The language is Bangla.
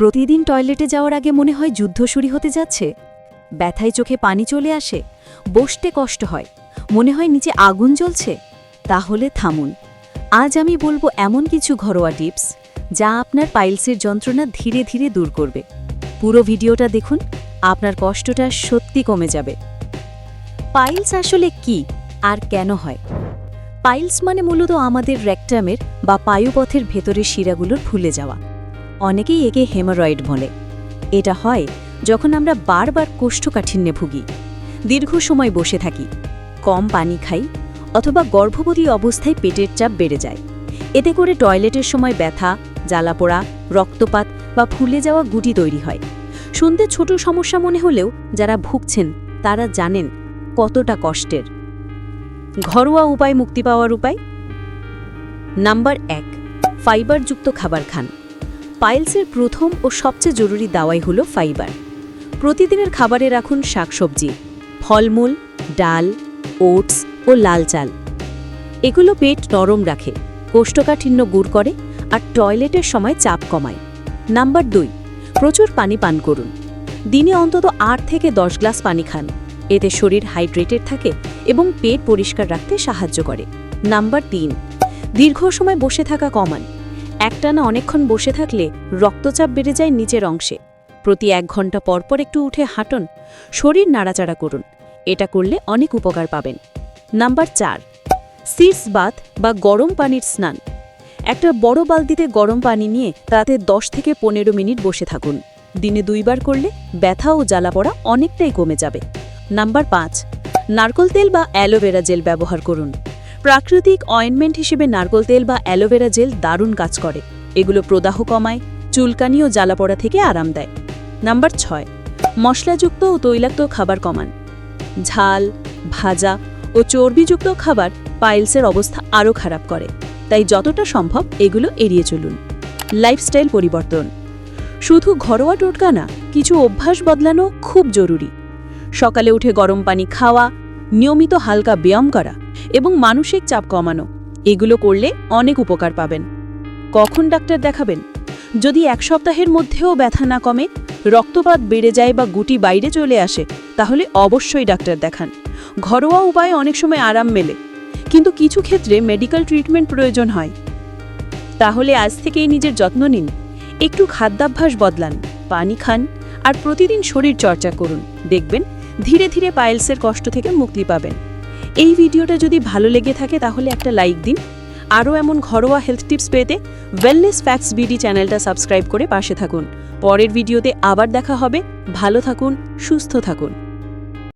প্রতিদিন টয়লেটে যাওয়ার আগে মনে হয় যুদ্ধ শুরু হতে যাচ্ছে। ব্যথায় চোখে পানি চলে আসে, বসতে কষ্ট হয়, মনে হয় নিচে আগুন জ্বলছে। তাহলে থামুন। আজ আমি বলব এমন কিছু ঘরোয়া টিপস, যা আপনার পাইলসের যন্ত্রণা ধীরে ধীরে দূর করবে। পুরো ভিডিওটা দেখুন, আপনার কষ্টটা সত্যি কমে যাবে। পাইলস আসলে কি আর কেন হয়? পাইলস মানে মূলত আমাদের রেকটামের বা পায়ুপথের ভেতরের শিরাগুলোর ফুলে যাওয়া। অনেকেই একে হেমারয়েড বলে। এটা হয় যখন আমরা বারবার কোষ্ঠকাঠিন্যে ভুগি, দীর্ঘ সময় বসে থাকি, কম পানি খাই অথবা গর্ভবতী অবস্থায় পেটের চাপ বেড়ে যায়। এতে করে টয়লেটের সময় ব্যথা, জ্বালাপোড়া, রক্তপাত বা ফুলে যাওয়া গুটি তৈরি হয়। শুনতে ছোট সমস্যা মনে হলেও যারা ভুগছেন, তারা জানেন কতটা কষ্টের। ঘরোয়া উপায় মুক্তি পাওয়ার উপায়? নাম্বার এক, ফাইবারযুক্ত খাবার খান। পাইলসের প্রথম ও সবচেয়ে জরুরি দাওয়াই হলো ফাইবার। প্রতিদিনের খাবারে রাখুন শাকসবজি, ফলমূল, ডাল, ওটস ও লাল চাল। এগুলো পেট নরম রাখে, কোষ্ঠকাঠিন্য গুড় করে আর টয়লেটের সময় চাপ কমায়। নাম্বার দুই, প্রচুর পানি পান করুন। দিনে অন্তত আট থেকে দশ গ্লাস পানি খান। এতে শরীর হাইড্রেটেড থাকে এবং পেট পরিষ্কার রাখতে সাহায্য করে। নাম্বার তিন, দীর্ঘ সময় বসে থাকা কমান। একটানা অনেকক্ষণ বসে থাকলে রক্তচাপ বেড়ে যায় নিচের অংশে। প্রতি এক ঘণ্টা পরপর একটু উঠে হাঁটুন, শরীর নাড়াচাড়া করুন। এটা করলে অনেক উপকার পাবেন। নাম্বার চার, সিস বাথ বা গরম পানির স্নান। একটা বড় বালতিতে গরম পানি নিয়ে তাতে দশ থেকে পনেরো মিনিট বসে থাকুন। দিনে দুইবার করলে ব্যথা ও জ্বালা পড়া অনেকটাই কমে যাবে। নাম্বার পাঁচ, নারকল তেল বা অ্যালোভেরা জেল ব্যবহার করুন। প্রাকৃতিক অয়েনমেন্ট হিসেবে নারকল তেল বা অ্যালোভেরা জেল দারুণ কাজ করে। এগুলো প্রদাহ কমায়, চুলকানি ও জ্বালাপড়া থেকে আরাম দেয়। নাম্বার ছয়, মশলাযুক্ত ও তৈলাক্ত খাবার কমান। ঝাল, ভাজা ও চর্বিযুক্ত খাবার পাইলসের অবস্থা আরও খারাপ করে। তাই যতটা সম্ভব এগুলো এড়িয়ে চলুন। লাইফস্টাইল পরিবর্তন। শুধু ঘরোয়া টোটকা না, কিছু অভ্যাস বদলানো খুব জরুরি। সকালে উঠে গরম পানি খাওয়া নিয়মিত হালকা ব্যায়াম করা এবং মানসিক চাপ কমানো, এগুলো করলে অনেক উপকার পাবেন। কখন ডাক্তার দেখাবেন? যদি এক সপ্তাহের মধ্যেও ব্যথা না কমে, রক্তপাত বেড়ে যায় বা গুটি বাইরে চলে আসে, তাহলে অবশ্যই ডাক্তার দেখান। ঘরোয়া উপায়ে অনেক সময় আরাম মেলে, কিন্তু কিছু ক্ষেত্রে মেডিকেল ট্রিটমেন্ট প্রয়োজন হয়। তাহলে আজ থেকেই নিজের যত্ন নিন, একটু খাদ্যাভ্যাস বদলান, পানি খান, আর প্রতিদিন শরীর চর্চা করুন। দেখবেন ধীরে ধীরে পায়েলসের কষ্ট থেকে মুক্তি পাবেন। এই ভিডিওটা যদি ভালো লেগে থাকে তাহলে একটা লাইক দিন। আরও এমন ঘরোয়া হেলথ টিপস পেতে ওয়েলনেস ফ্যাক্টস বিডি চ্যানেলটা সাবস্ক্রাইব করে পাশে থাকুন। পরের ভিডিওতে আবার দেখা হবে। ভালো থাকুন, সুস্থ থাকুন।